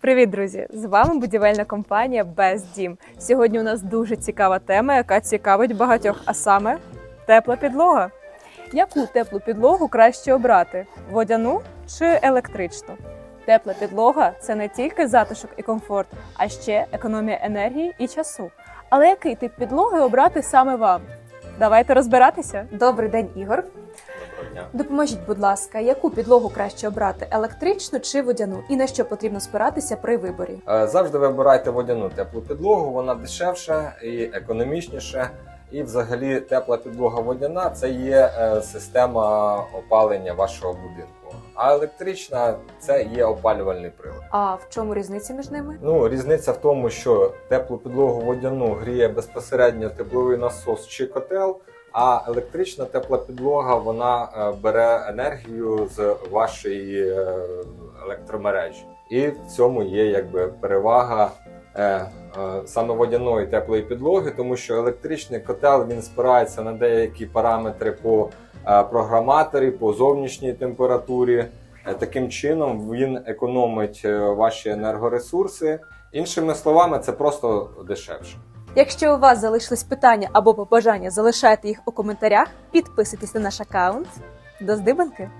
Привіт, друзі! З вами будівельна компанія Бездім. Сьогодні у нас дуже цікава тема, яка цікавить багатьох, а саме тепла підлога. Яку теплу підлогу краще обрати: водяну чи електричну? Тепла підлога це не тільки затишок і комфорт, а ще економія енергії і часу. Але який тип підлоги обрати саме вам? Давайте розбиратися. Добрий день, Ігор. Доброго дня. Допоможіть, будь ласка, яку підлогу краще обрати електричну чи водяну, і на що потрібно спиратися при виборі? Е, Завжди вибирайте водяну теплу підлогу, вона дешевша і економічніша. І взагалі тепла підлога водяна це є е, система опалення вашого будинку. А електрична це є опалювальний прилад. А в чому різниця між ними? Ну, різниця в тому, що теплу підлогу водяну гріє безпосередньо тепловий насос чи котел, а електрична тепла підлога вона е, бере енергію з вашої е, електромережі. І в цьому є якби перевага е, саме водяної теплої підлоги, тому що електричний котел він спирається на деякі параметри по програматорі, по зовнішній температурі. Таким чином він економить ваші енергоресурси. Іншими словами, це просто дешевше. Якщо у вас залишились питання або побажання, залишайте їх у коментарях, підписуйтесь на наш аккаунт. До здибанки!